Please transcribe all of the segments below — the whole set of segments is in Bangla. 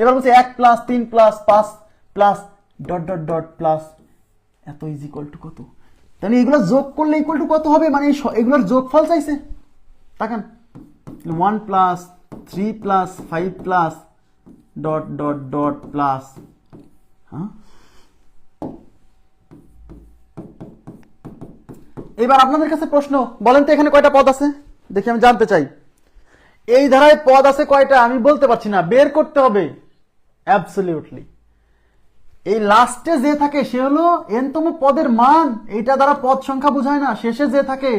এবার বলছে এক প্লাস তিন প্লাস পাঁচ plus dot dot dot plus এত ইজ ইকুয়াল টু কত? তাহলে এগুলো যোগ করলে ইকুয়াল টু কত হবে? মানে এগুলোর যোগ ফল চাইছে? তাকান। One plus three plus five plus dot dot dot plus হ্যাঁ? এবার আপনাদের কাছে প্রশ্ন, বলেন তো এখানে কয়টা পদ আছে? দেখি আমি জানতে চাই। এই ধারায় পদ আছে কয়টা আমি বলতে পারছি না, বের করতে হবে। অ্যাবসলিউটলি এই লাস্টে যে থাকে সে হলো এনতম পদের মান। এইটা দ্বারা পদ সংখ্যা বোঝায় না, শেষে যে থাকে,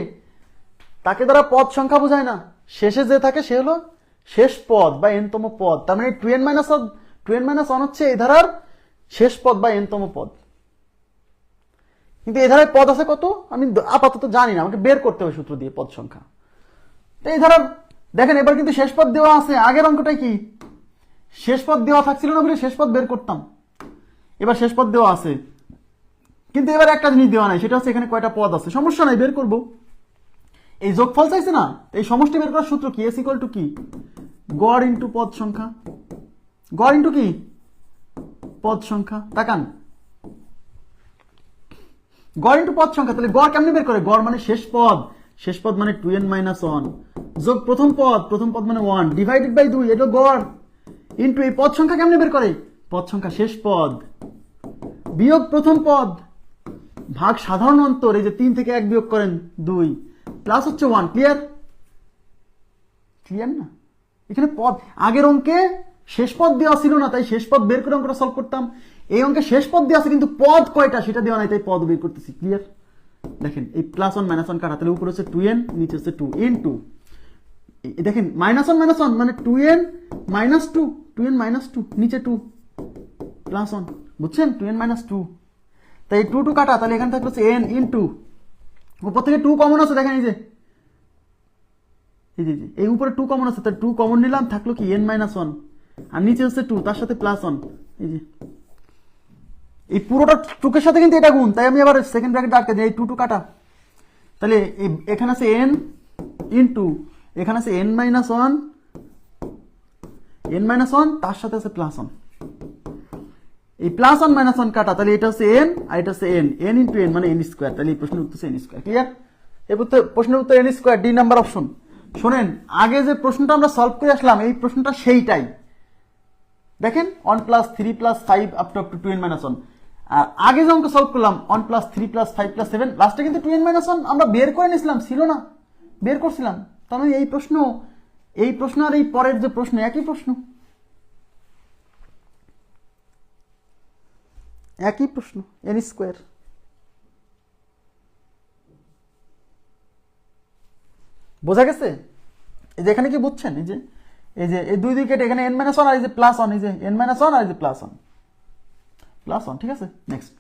তাকে দ্বারা পদ সংখ্যা বোঝায় না। শেষে যে থাকে সে হলো শেষ পদ বা এনতম পদ। তার মানে two n minus two n minus one হচ্ছে এই ধারার শেষ পদ বা এনতম পদ। কিন্তু এই ধারায় পদ আছে কত? আমি আপাতত জানি না, আমাকে বের করতে হবে সূত্র দিয়ে পদ সংখ্যা। তো এই ধারার দেখেন, এবার কিন্তু শেষ পদ দেওয়া আছে। আগের অঙ্কটাই কি? শেষ পদ দেওয়া থাকছিল না বলে শেষ পদ বের করতাম। এবার শেষ পদ দেওয়া আছে। কিন্তু এবার একটা জিনিস দেওয়া নাই, সেটা হচ্ছে এখানে কয়টা পদ আছে। সমস্যা নাই, বের করব। এই যোগফল চাইছে না? এই সমষ্টি বের করার সূত্র কি? এস ইকুয়াল টু কি? গড় ইন্টু পদ সংখ্যা। গড় ইন্টু কি? পদ সংখ্যা। তাকান। গড় ইন্টু পদ সংখ্যা, তাহলে গড় কেমনে বের করে? গড় মানে শেষ পদ। শেষ পদ মানে টু এন মাইনাস ওয়ান যোগ প্রথম পদ প্রথম পদ মানে ওয়ান ডিভাইডেড বাই দুই, এটা গড়। ইন্টু এই পদ সংখ্যা কেমনে বের করে? পদ সংখ্যা শেষ পদ। বিয়োগ প্রথম পদ। ভাগ সাধারণ অন্তর, এই যে তিন থেকে এক বিয়োগ করেন দুই। প্লাস হচ্ছে ওয়ান ক্লিয়ার ক্লিয়ার না? এখানে পদ, আগের অঙ্কে শেষ পদ দেওয়া ছিল না, তাই শেষ পদ বের করে অঙ্কটা সলভ করতাম। এই অঙ্কে শেষ পদ দেওয়া আছে, কিন্তু পদ কয়টা সেটা দেওয়া নাই, তাই পদ বের করতেছি ক্লিয়ার দেখেন, এই প্লাস ওয়ান মাইনাস ওয়ান কাটা তাহলে উপরে হচ্ছে টু এন নিচে হচ্ছে টু এন টু দেখেন মাইনাস ওয়ান মাইনাস ওয়ান মানে two n minus two two n minus two নিচে টু প্লাস ওয়ান বুঝছেন? টু এন মাইনাস টু তাই টু টু কাটা, তাহলে এখানে হচ্ছে এন ইন টু উপর থেকে টু কমন আছে, দেখেন এই যে। এই যে, এই উপরে টু কমন আছে তাই টু কমন নিলাম, থাকল কি এন মাইনাস ওয়ান আর নিচে হচ্ছে টু তার সাথে প্লাস ওয়ান এই যে। এই পুরোটা টুকের সাথে কিন্তু এটা গুণ, তাই আমি আবার সেকেন্ড ব্র্যাকেট আটকে দিই, এই টু টু কাটা। তাহলে এখানে আছে এন ইন টু এখানে আছে n minus one n minus one তার সাথে আছে প্লাস ওয়ান এই প্লাস ওয়ান মাইনাস ওয়ান কাটা, তাহলে এটা হচ্ছে এন আর এটা হচ্ছে এন এন ইন্টু এন মানে এন স্কোয়ার তাহলে এই প্রশ্নের উত্তর এন স্কোয়ার ক্লিয়ার এই প্রশ্নের উত্তর n square D number option শোনেন, আগে যে প্রশ্নটা আমরা সলভ করে আসলাম, এই প্রশ্নটা সেইটাই। দেখেন one plus three plus five up to up to two n minus one আর আগে যে অঙ্ক সলভ করলাম one plus three plus five plus seven লাস্টে কিন্তু টু এন মাইনাস ওয়ান আমরা বের করে নিয়েছিলাম, ছিল না। বের করছিলাম। তার মানে এই প্রশ্ন এই প্রশ্ন আর এই পরের যে প্রশ্ন, একই প্রশ্ন। একই প্রশ্ন এন স্কোয়ার বোঝা গেছে? এই যে এখানে কি বুঝছেন? এই যে এই যে, এই দুই দুই কেটে এখানে এন মাইনাস ওয়ান আর এই যে প্লাস ওয়ান এই যে এন মাইনাস ওয়ান আর এই যে প্লাস ওয়ান প্লাস ওয়ান ঠিক আছে? নেক্সট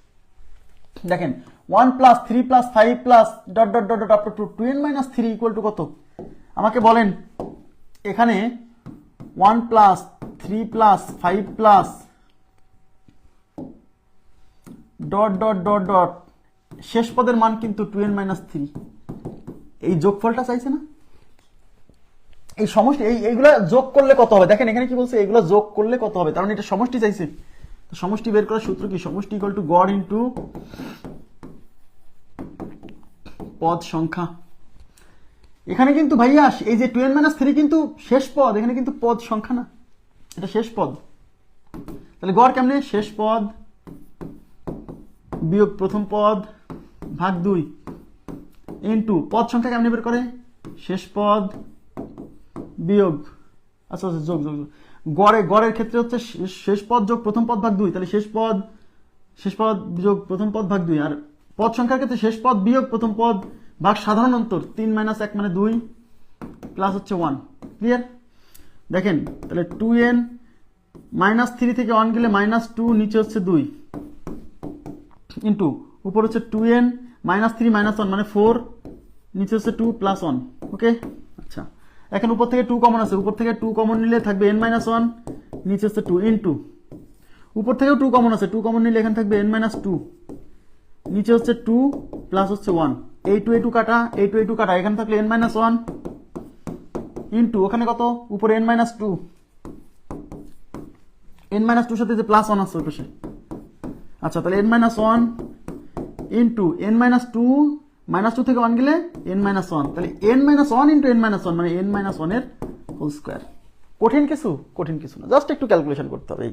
দেখেন one plus three plus five plus dot dot dot dot up to two n minus three equal to কত? আমাকে বলেন, এখানে one plus three plus five plus dot dot dot dot শেষ পদের মান কিন্তু টু এন মাইনাস থ্রি এই যোগফলটা চাইছে না? এই সমষ্টি, এই, এইগুলো যোগ করলে কত হবে? দেখেন, এখানে কি বলছে এগুলো যোগ করলে কত হবে? তার মানে এটা সমষ্টি চাইছে। সমষ্টি বের করার সূত্র কি? সমষ্টি ইকুয়াল টু গড় ইন্টু পদ সংখ্যা। এখানে কিন্তু ভাইয়া, এই যে টুয়েলভ এন মাইনাস থ্রি কিন্তু শেষ পদ, এখানে কিন্তু পদ সংখ্যা না। এটা শেষ পদ। তাহলে গড় কেমনে? শেষ পদ, বিয়োগ প্রথম পদ, ভাগ দুই ইন্টু পদ সংখ্যা কেমনে বের করে? শেষ পদ, বিয়োগ। আচ্ছা আচ্ছা যোগ যোগ। গড়ে, গড়ের ক্ষেত্রে হচ্ছে শেষ পদ যোগ প্রথম পদ ভাগ দুই। তাহলে শেষ পদ শেষ পদ যোগ প্রথম পদ ভাগ দুই। আর পদ সংখ্যার ক্ষেত্রে শেষ পদ বিয়োগ প্রথম পদ ভাগ সাধারণ অন্তর তিন মাইনাস এক মানে দুই প্লাস হচ্ছে ওয়ান ক্লিয়ার দেখেন, তাহলে টু এন মাইনাস থ্রি থেকে ওয়ান গেলে মাইনাস টু নিচে হচ্ছে দুই। ইন্টু উপর হচ্ছে two n minus three minus one মানে ফোর নিচে হচ্ছে টু প্লাস ওয়ান ওকে আচ্ছা। এখন উপর থেকে টু কমন আছে। উপর থেকে টু কমন নিলে থাকবে এন মাইনাস ওয়ান নিচে হচ্ছে টু ইন্টু উপর থেকেও টু কমন আছে। টু কমন নিলে এখানে থাকবে এন মাইনাস টু নিচে হচ্ছে টু প্লাস হচ্ছে ওয়ান এই টু এই টু কাটা এই টু এই টু কাটা, এখানে থাকলে এন মাইনাস ওয়ান ইন্টু ওখানে কত? উপরে n minus two n minus টুর সাথে যে প্লাস ওয়ান আসছে ওই পাশে। আচ্ছা তাহলে n minus one into n minus two minus two থেকে ওয়ান গেলে এন মাইনাস ওয়ান তাহলে n minus one into n minus one মানে এন মাইনাস ওয়ানের হোল স্কোয়ার কঠিন কিছু? কঠিন কিছু না। জাস্ট একটু ক্যালকুলেশন করতে হবে।